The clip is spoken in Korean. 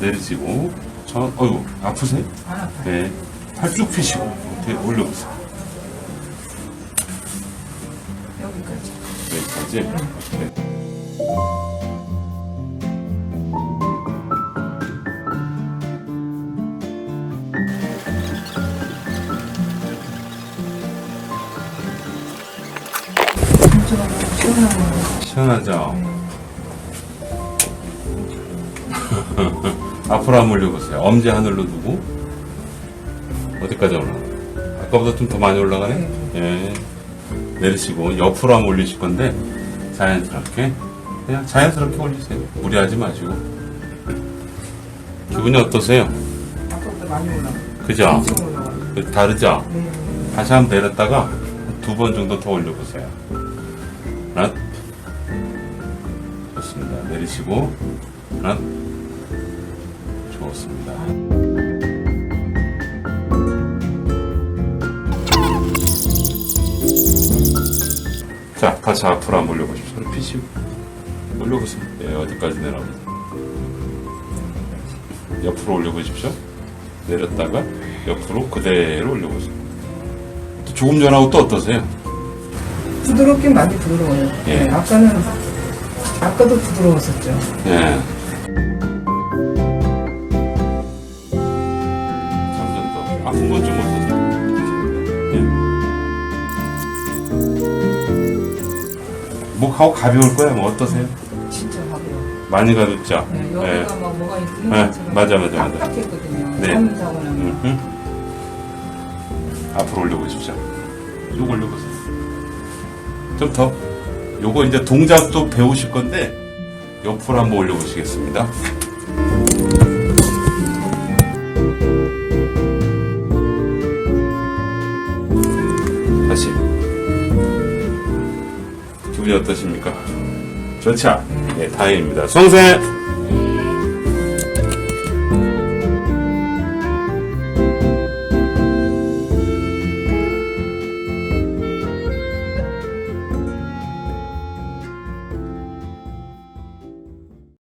내리시고 저 어이구 아프세요? 안 아파요. 네. 팔쭉 펴시고 이렇게 올려보세요. 여기까지. 여기까지. 네. 시원하죠? 앞으로 한번 올려보세요. 엄지 하늘로 두고 어디까지 올라가? 아까보다 좀 더 많이 올라가네? 예. 내리시고 옆으로 한번 올리실 건데 자연스럽게 그냥 자연스럽게 올리세요. 무리하지 마시고 기분이 어떠세요? 아까보다 많이 올라가. 그죠? 엄청 올라가. 그 다르죠? 네. 다시 한번 내렸다가 두 번 정도 더 올려보세요. 하나, 좋습니다. 내리시고, 하나, 좋습니다. 자, 다시 앞으로 한번 올려보십시오. 소리 피시고. 올려보세요. 예, 어디까지 내려옵니다. 옆으로 올려보십시오. 내렸다가 옆으로 그대로 올려보세요. 또 조금 전하고 또 어떠세요? 부드럽긴 많이 부드러워요. 예. 네, 아까는 아까도 부드러웠었죠. 예. 목하고 가벼울 거야. 뭐 어떠세요? 진짜 가벼워. 많이 가볍죠? 네, 여기가 예. 막 뭐가 있는 네, 것처럼 맞아, 맞아, 맞아. 딱딱했거든요. 네. 나면. 음. 앞으로 올려보십시오. 요거 올려보세요. 좀 더. 요거 이제 동작도 배우실 건데, 옆으로 한번 올려보시겠습니다. 다시. 기분이 어떠십니까? 좋죠? 예, 다행입니다. 성생!